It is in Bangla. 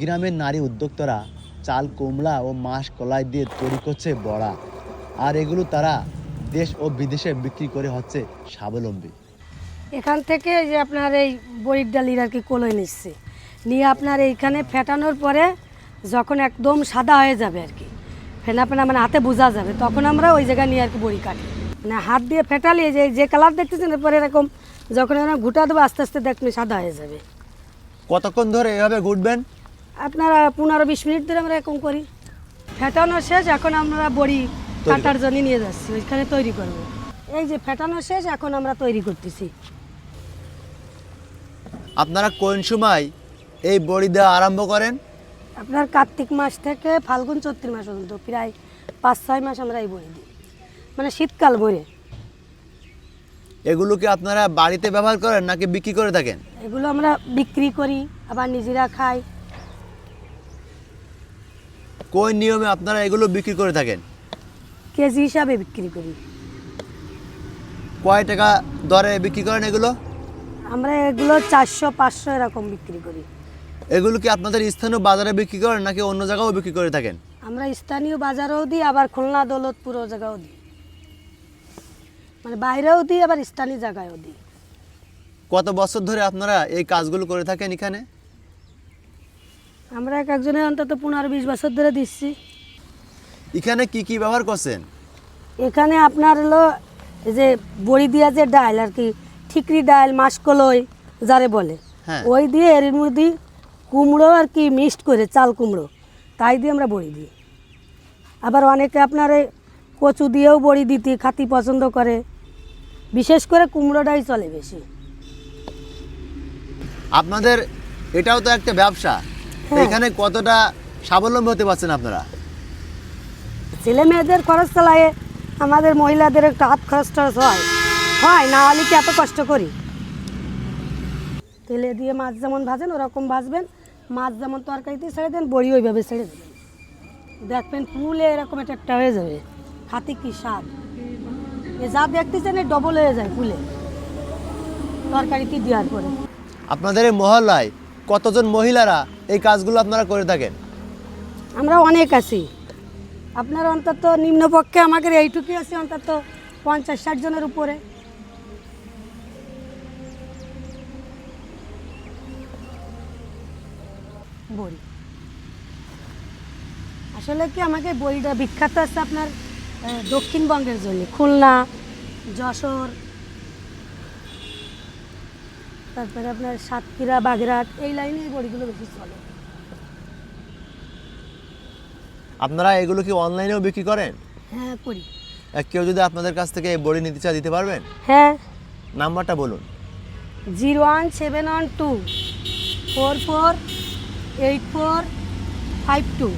গ্রামের নারী উদ্যোক্তারা চাল কুমড়া ও মাস কলাই দিয়ে তৈরি করছে বড়া। আর এগুলো তারা দেশ ও বিদেশে বিক্রি করে হচ্ছে স্বাবলম্বী। এখান থেকে যে আপনার এই বড়ির ডালির আর কি কলই নিচ্ছে। নিয়ে আপনার এইখানে ফেটানোর পরে যখন একদম সাদা হয়ে যাবে আর কি ফেনা ফেনা মানে হাতে বোঝা যাবে তখন আমরা ওই জায়গায় নিয়ে আর কি বড়ি কাটি। মানে হাত দিয়ে ফেটালে যে যে কালার দেখতেছেন এরপরে এরকম যখন আমরা ঘুটা দেবো আস্তে আস্তে দেখবেন সাদা হয়ে যাবে। কতক্ষণ ধরে এভাবে ঘুরবেন আপনারা পনেরো বিশ মিনিট ধরে আমরা এরকম করি। ফেটানো শেষ এখন আমরা বড়ি কাটার জন্য নিয়ে যাচ্ছি ওইখানে তৈরি করব। এই যে ফেটানো শেষ এখন আমরা তৈরি করতেছি। আপনারা কোন সময় এই বড়ি দেওয়া আরম্ভ করেন? আপনার কার্তিক মাস থেকে ফাল্গুন চৈত্র মাস পর্যন্ত প্রায় পাঁচ ছয় মাস আমরা এই বই দিই। মানে শীতকাল বইয়ে এগুলো কি আপনারা বাড়িতে ব্যবহার করেন নাকি বিক্রি করে থাকেন? এগুলো আমরা বিক্রি করি আবার নিজেরা খাই। কোন নিয়মে আপনারা এগুলো বিক্রি করে থাকেন? কেজি হিসাবে বিক্রি করি। কয় টাকা দরে বিক্রি করেন এগুলো? আমরা এগুলো চারশো পাঁচশো এরকম বিক্রি করি। এগুলো কি আপনাদের স্থানীয় বাজারে বিক্রি করেন নাকি অন্য জায়গাও বিক্রি করে থাকেন? আমরা স্থানীয় বাজারেও দিই আবার খুলনা দৌলতপুর জায়গাও দিই। মানে বাইরেও দিই আবার স্থানীয় জায়গায়ও দিই। কত বছর ধরে আপনারা এই কাজগুলো করে থাকেন এখানে? আমরা এক একজনের অন্তত পনেরো বিশ বছর ধরে দিচ্ছি। এখানে কি কি ব্যবহার করছেন? এখানে আপনার হলো এই যে বড়ি দিয়া যে ডাল আর কি ঠিকরি ডাল মাসকলই যারে বলে। হ্যাঁ। ওই দিয়ে এর মধ্যে কুমড়ো আর কি মিক্সড করে চাল কুমড়ো তাই দিয়ে আমরা বড়ি দিই। আবার অনেকে আপনার এই কচু দিয়েও বড়ি দিতে খাতি পছন্দ করে। বিশেষ করে কুমড়োটাই চলে বেশি। আপনাদের এটাও তো একটা ব্যবসা। এখানে কতটা স্বাবলম্বী হতে পারছেন আপনারা? ছেলে মেয়েদের খরচ চালায় আমাদের মহিলাদের একটু হাত খরচ টরচ হয়। হয় না হলে কি এত কষ্ট করি? তেলে দিয়ে মাছ যেমন ভাজেন ওরকম ভাজবেন। মাছ যেমন তরকারিতে ছেড়ে দেন বড়ি ওইভাবে ছেড়ে দেবেন। দেখবেন ফুলে এরকম একটা একটা হয়ে যাবে। হাতে কি স্বাদ? এ যা দেখতেছেন ডবল হয়ে যায় ফুলে। তরকারিতে দেওয়ার পরে। আপনাদের মহল্লায় কতজন মহিলারা এই কাজগুলো আপনারা করে থাকেন? আমরা অনেক আছি। আপনার অন্তত নিম্নপক্ষে আমাদের এইটুকুই আছে, অন্তত পঞ্চাশ ষাট জনের উপরে। বড়ি। আসলে কি আমাকে বড়িটা বিখ্যাত আছে আপনার দক্ষিণবঙ্গের জন্য, খুলনা, যশোর তারপরে আপনার সাতক্ষীরা বাগেরহাট এই লাইনে এই বড়িগুলো বেশি চলে। আপনারা এগুলো কি অনলাইনেও বিক্রি করেন? হ্যাঁ করি। কেউ যদি আপনাদের কাছ থেকে এই বড়ি নিতে চায় দিতে পারবেন? হ্যাঁ। নাম্বারটা বলুন। Zero one seven one two four four eight four five two.